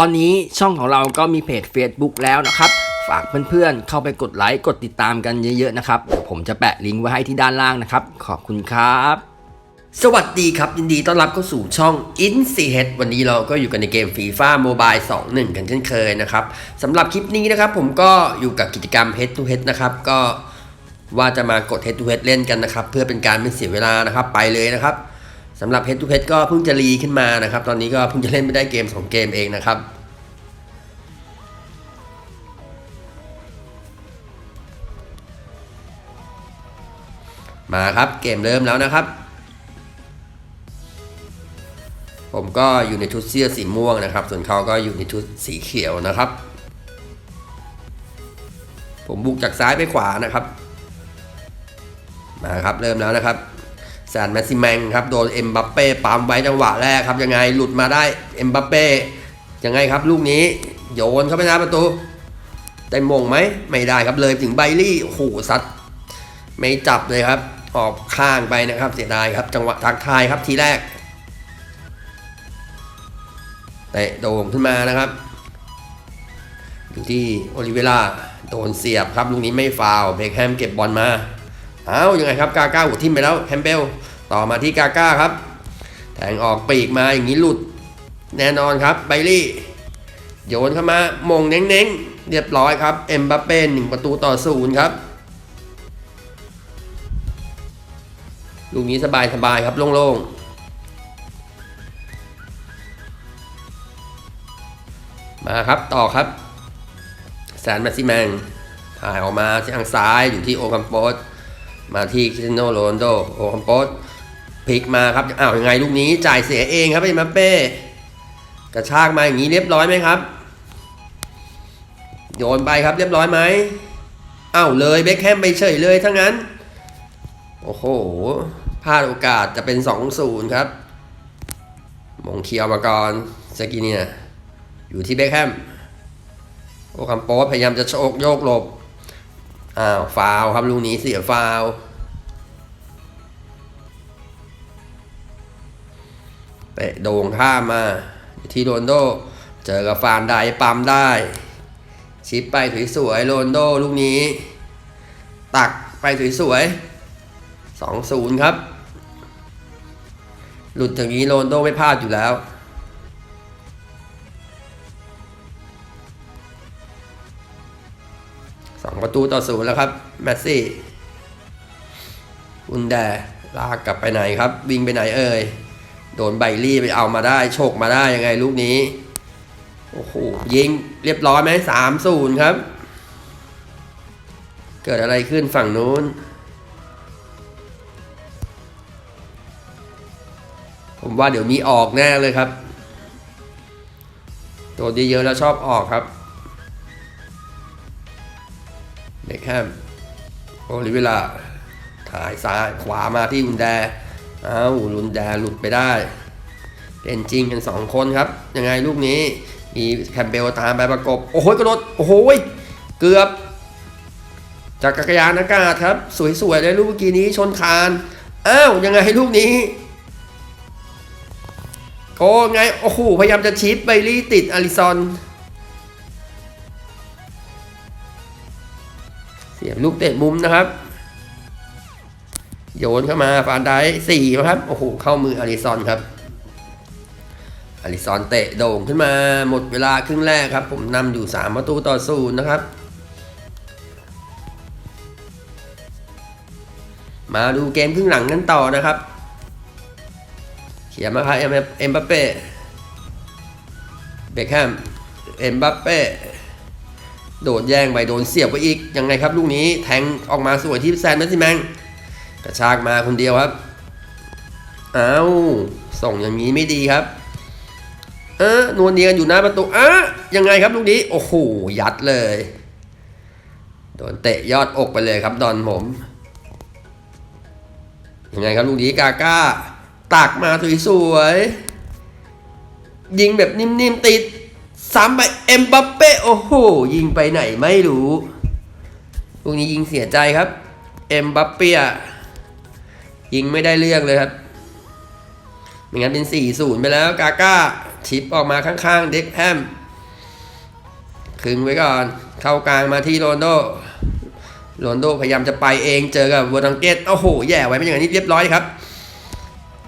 อนนี้ช่องของเราก็มีเพจ Facebook แล้วนะครับฝากเพื่อนๆเข้าไปกดไลค์กดติดตามกันเยอะๆนะครับเดี๋ยวผมจะแปะลิงก์ไว้ให้ที่ด้านล่างนะครับ ขอบคุณครับ สวัสดีครับ ยินดีต้อนรับเข้าสู่ช่อง i n c h วันนี้เราก็อยู่กันในเกม FIFA Mobile 21 กันเช่นเคยนะครับสำหรับคลิปนี้นะครับผมก็อยู่กับกิจกรรม Head to Head นะครับก็ว่าจะมากด Head to Head เล่นกันนะครับ เพื่อเป็นการไม่เสียเวลานะครับไปเลยนะครับ สำหรับ Head to Head ก็เพิ่งจะรีขึ้นมานะครับ ตอนนี้ก็เพิ่งจะเล่นไม่ได้เกม2เกมเองนะครับมาครับเกมเริ่มแล้วนะครับ ผมก็อยู่ในชุดเสื้อสีม่วงนะครับ ส่วนเขาก็อยู่ในชุดสีเขียวนะครับ ผมบุกจากซ้ายไปขวานะครับ มาครับเริ่มแล้วนะครับ แซนแมซิแมงครับโดนเอ็มบัปเป้ปั๊มไว้จังหวะแรกครับยังไงหลุดมาได้เอ็มบัปเป้ยังไงครับลูกนี้โยนเข้าไปหน้าประตูได้มงไหมไม่ได้ครับเลยถึงไบลี่โอ้โหซัดไม่จับเลยครับออกข้างไปนะครับเสียดายครับ จังหวะทักทายครับทีแรกเตะโด่งขึ้นมานะครับ อยู่ที่โอลิเวล่าโดนเสียบครับลูกนี้ไม่ฟาวเบคแฮมเก็บบอลมา เอายังไงครับกาก้าหัวทิ่มไปแล้วแฮมเบลต่อมาที่กาก้าครับ แทงออกปีกมาอย่างนี้หลุดแน่นอนครับไบลี่ โยนเข้ามามงเน้งๆ เรียบร้อยครับ เอ็มบัปเป้หนึ่งประตูต่อศูนย์ครับลูกนี้สบายๆครับ โล่งๆ มาครับต่อครับแซนมสซิแมงถ่ายออกมาทางซ้ายอยู่ที่โอคัมโปส มาที่คริสเตียโนโรนโดโอคัมโปสพลิกมาครับอ้าวยังไงลูกนี้จ่ายเสียเองครับไอ้มาเป้กระชากมาอย่างนี้เรียบร้อยไหมครับ โยนไปครับเรียบร้อยไหมอ้าวเลยเบคแฮมไปเฉยเลยทั้งนั้น โอ้โหพลาดโอกาสจะเป็น2-0ครับมงเคียวมาก่อนสกิเนียอยู่ที่เบคแฮมโอคัมโปสพยายามจะโชกโยกหลบ อ้าวฟาวครับลูกนี้เสียฟาวเตะโด่งข้ามมาที่โรนโด เจอกับฟานได้ปั๊มได้ ชิปไปสวยๆโรนโดลูกนี้ ตักไปสวยๆสองศูนย์ครับ หลุดอย่างนี้โรนโดไม่พลาดอยู่แล้ว องประตูต่อศูนย์แล้วครับแมสซี่อุนแดลากกลับไปไหนครับ วิ่งไปไหนเอ่ยโดนไบลี่ไปเอามาได้โชคมาได้ยังไงลูกนี้โอ้โหยิงเรียบร้อยไหมสามศูนย์ครับ เกิดอะไรขึ้นฝั่งนู้น ผมว่าเดี๋ยวมีออกแน่เลยครับโดนเยอะๆแล้วชอบออกครับ เบคแฮมโอลิเวล่าถ่ายซ้ายขวามาที่ลุนแดอ้าวลุนแดหลุดไปได้เป็นจริงกันสองคนครับ ยังไงลูกนี้มีแคมเบลตามไปประกบ โอ้โหกระโดดโอ้โหเกือบ จากจักรยานอากาศครับ สวยๆเลยลูกเมื่อกี้นี้ชนคานอ้าวยังไงลูกนี้โอ้ไงโอ้โหพยายามจะชิปไบลี่ติดอาริซอน สียบลูกเตะมุมนะครับ โยนเข้ามาฟานได้สี่ครับ โอ้โห เข้ามืออาริซอนครับอาริซอนเตะโด่งขึ้นมาหมดเวลาครึ่งแรกครับ ผมนำอยู่ 3 ประตูต่อศูนย์นะครับ มาดูเกมครึ่งหลังกันต่อนะครับ เขียนมาครับเอ็มบัปเป้เบคแฮมเอ็มบัปเป้ โดดแย่งไปโดนเสียบไปอีก ยังไงครับลูกนี้แทงออกมาสวยที่แซนแมสซิแมงกระชากมาคนเดียวครับอ้าวส่งอย่างนี้ไม่ดีครับ เออนวลเนียนอยู่หน้าประตูอะยังไงครับลูกนี้ โอ้โห ยัดเลย โดนเตะยอดอกไปเลยครับดอนผม ยังไงครับลูกนี้กาก้าตักมาสวยๆยิงแบบนิ่มๆติด ซ้ำไปเอ็มบัปเป้โอ้โห ยิงไปไหนไม่รู้ลูกนี้ยิงเสียใจครับ เอ็มบัปเป้ยิงไม่ได้เรื่องเลยครับไม่งั้นเป็น 4-0 ไปแล้ว กาก้าชิปออกมาข้างๆ เด็กแฮมคึงไว้ก่อน เข้ากลางมาที่โรนโดโรนโดพยายามจะไปเองเจอกับวอร์ตังเกตโอ้โห แย่ไว้เป็นอย่างนี้เรียบร้อยครับ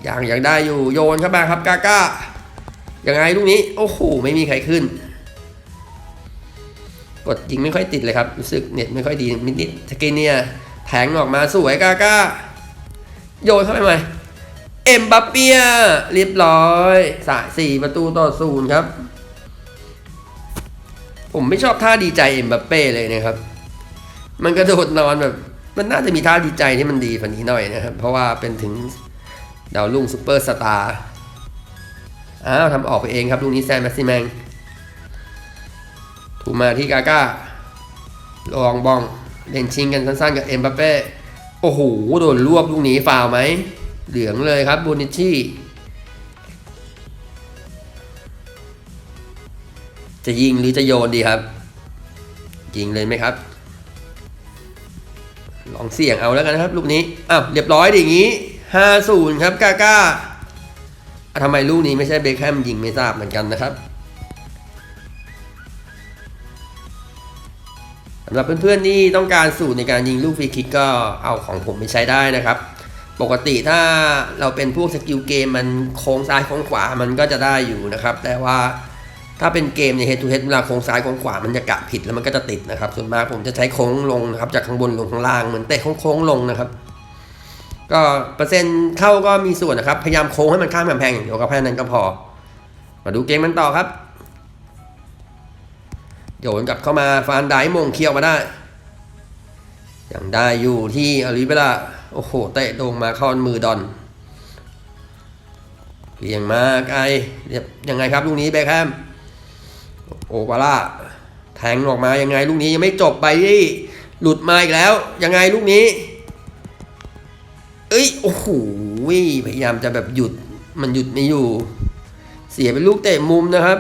อย่างยังได้อยู่โยนเข้ามาครับกาก้า ยังไงลูกนี้ โอ้โห ไม่มีใครขึ้น กดยิงไม่ค่อยติดเลยครับ รู้สึกเน็ตไม่ค่อยดีนิดๆสกินเนี่ยแทงออกมาสวยกาก้าโยนเข้าไปใหม่เอ็มบัปเปียเรียบร้อยสายสี่ประตูต่อศูนย์ครับ ผมไม่ชอบท่าดีใจเอ็มบัปเป้เลยนะครับ มันกระโดดนอนแบบ มันน่าจะมีท่าดีใจที่มันดีกว่านี้หน่อยนะครับ เพราะว่าเป็นถึงดาวรุ่งซูเปอร์สตาร์ อ้าวทำออกไปเองครับลูกนี้แซมแมสซิแมงถูกมาที่กาก้าลองบองเล่นชิงกันสั้นๆกับเอ็มบัปเป้โอ้โหโดนรวบลูกนี้ฟาวไหม เหลืองเลยครับบูนิชี่จะยิงหรือจะโยนดีครับ ยิงเลยไหมครับ ลองเสี่ยงเอาแล้วกันนะครับ ลูกนี้อ้าวเรียบร้อยดิอย่างนี้ 5-0 ครับกาก้า ทำไมลูกนี้ไม่ใช่เบคแฮมยิงไม่ทราบเหมือนกันนะครับสำหรับเพื่อนๆที่ต้องการสูตรในการยิงลูกฟรีคิกก็เอาของผมไปใช้ได้นะครับ ปกติถ้าเราเป็นพวกสกิลเกมมันโค้งซ้ายโค้งขวามันก็จะได้อยู่นะครับ แต่ว่าถ้าเป็นเกมใน head to head เวลาโค้งซ้ายโค้งขวามันจะกะผิดแล้วมันก็จะติดนะครับ ส่วนมากผมจะใช้โค้งลงนะครับจากข้างบนลงข้างล่างเหมือนเตะโค้งลงนะครับ ก็เปอร์เซ็นต์เข้าก็มีส่วนนะครับ พยายามโค้งให้มันข้ามกำแพงอย่างเดียวก็แค่นั้นก็พอ มาดูเกมมันต่อครับโยนกลับเข้ามาฟานไดมงเคียวมาได้ยังได้อยู่ที่อริเบล่าโอ้โหเตะโด่งมาเข้ามือดอนเลียงมาไกลยังไงครับลูกนี้เบคแฮมโอปาร่าแทงออกมายังไงลูกนี้ยังไม่จบไปที่หลุดมาอีกแล้ว ยังไงลูกนี้ โอ้โหพยายามจะแบบหยุดมันหยุดไม่อยู่ เสียเป็นลูกเตะมุมนะครับ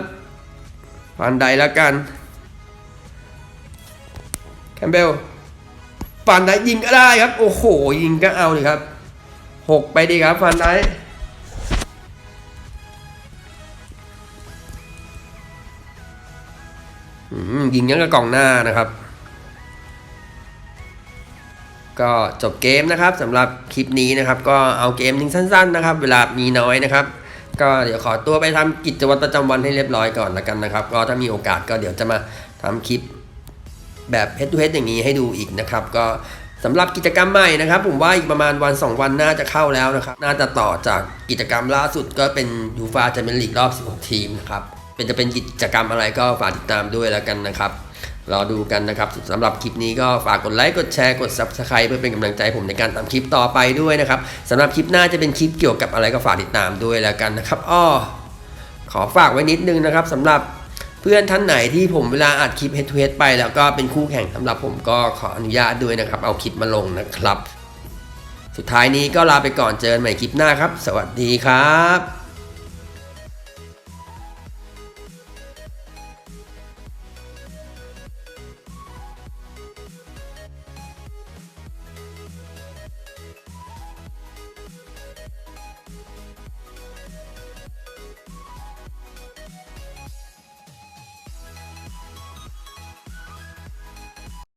ฟันไดแล้วกันแคมเบลฟันไดยิงก็ได้ครับ โอ้โห ยิงก็เอาเลยครับหกไปดีครับฟันไดยิงยังกับกล่องหน้านะครับ ก็จบเกมนะครับสำหรับคลิปนี้นะครับ ก็เอาเกมทิ้งสั้นๆนะครับ เวลามีน้อยนะครับ ก็เดี๋ยวขอตัวไปทำกิจวัตรประจำวันให้เรียบร้อยก่อนละกันนะครับ ก็ถ้ามีโอกาสก็เดี๋ยวจะมาทำคลิปแบบ head to head อย่างนี้ให้ดูอีกนะครับ ก็สำหรับกิจกรรมใหม่นะครับ ผมว่าอีกประมาณวัน 2 วันน่าจะเข้าแล้วนะครับ น่าจะต่อจากกิจกรรมล่าสุดก็เป็นยูฟาแชมเปี้ยนลีกรอบ 16 ทีมนะครับเป็นจะเป็นกิจกรรมอะไรก็ฝากติดตามด้วยแล้วกันนะครับ รอดูกันนะครับสำหรับคลิปนี้ก็ฝากกดไลค์กดแชร์กด Subscribe เพื่อเป็นกำลังใจผมในการทำคลิปต่อไปด้วยนะครับสำหรับคลิปหน้าจะเป็นคลิปเกี่ยวกับอะไรก็ฝากติดตามด้วยแล้วกันนะครับอ้อขอฝากไว้นิดนึงนะครับสำหรับเพื่อนท่านไหนที่ผมเวลาอัดคลิป head to head ไป แล้วก็เป็นคู่แข่งสำหรับผมก็ขออนุญาตด้วยนะครับ เอาคลิปมาลงนะครับ สุดท้ายนี้ก็ลาไปก่อนเจอกันใหม่คลิปหน้าครับ สวัสดีครับ